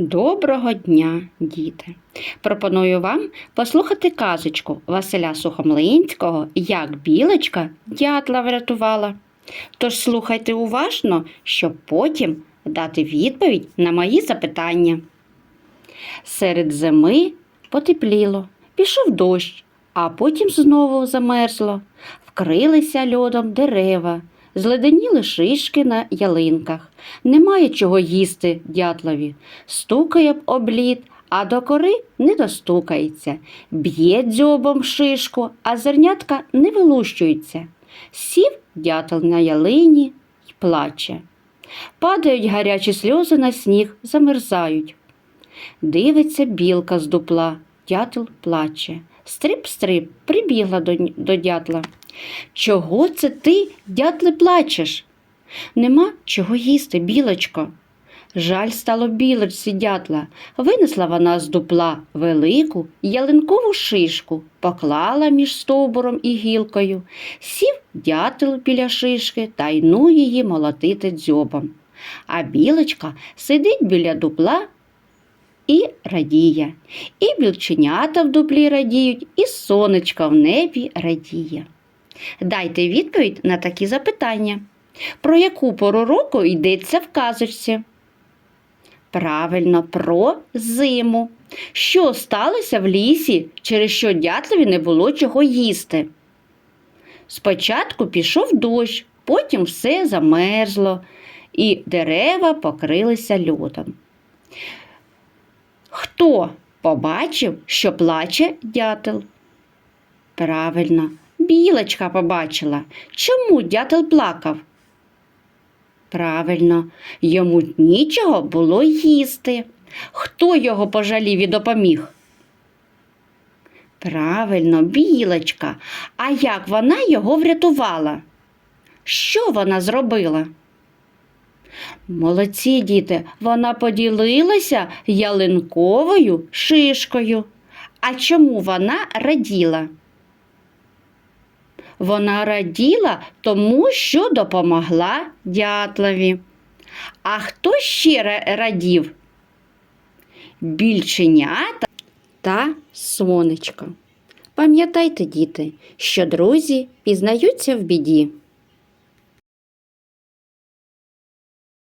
Доброго дня, діти! Пропоную вам послухати казочку Василя Сухомлинського Як білочка дятла врятувала. Тож слухайте уважно, щоб потім дати відповідь на мої запитання. Серед зими потепліло, пішов дощ, а потім знову замерзло. Вкрилися льодом дерева, зледеніли шишки на ялинках. Немає чого їсти дятлові. Стукає б об лід, а до кори не достукається. Б'є дзьобом шишку, а зернятка не вилущується. Сів дятел на ялині й плаче. Падають гарячі сльози на сніг, замерзають. Дивиться білка з дупла, дятел плаче. Стрип-стрип, прибігла до, до дятла. Чого це ти, дятле, плачеш? Нема чого їсти, білочко. Жаль стало білочці дятла. Винесла вона з дупла велику ялинкову шишку, поклала між стовбуром і гілкою, сів дятел біля шишки та й ну її молотити дзьобом. А білочка сидить біля дупла і радіє. І білченята в дуплі радіють, і сонечко в небі радіє. Дайте відповідь на такі запитання. Про яку пору року йдеться в казочці? Правильно, про зиму. Що сталося в лісі, через що дятлові не було чого їсти? Спочатку пішов дощ, потім все замерзло, і дерева покрилися льодом. Хто побачив, що плаче дятел? Правильно, білочка побачила. Чому дятел плакав? Правильно, йому нічого було їсти. Хто його пожалів і допоміг? Правильно, білочка. А як вона його врятувала? Що вона зробила? Молодці діти, вона поділилася ялинковою шишкою. А чому вона раділа? Вона раділа тому, що допомогла дятлові. А хто ще радів? Більченята та сонечко. Пам'ятайте, діти, що друзі пізнаються в біді.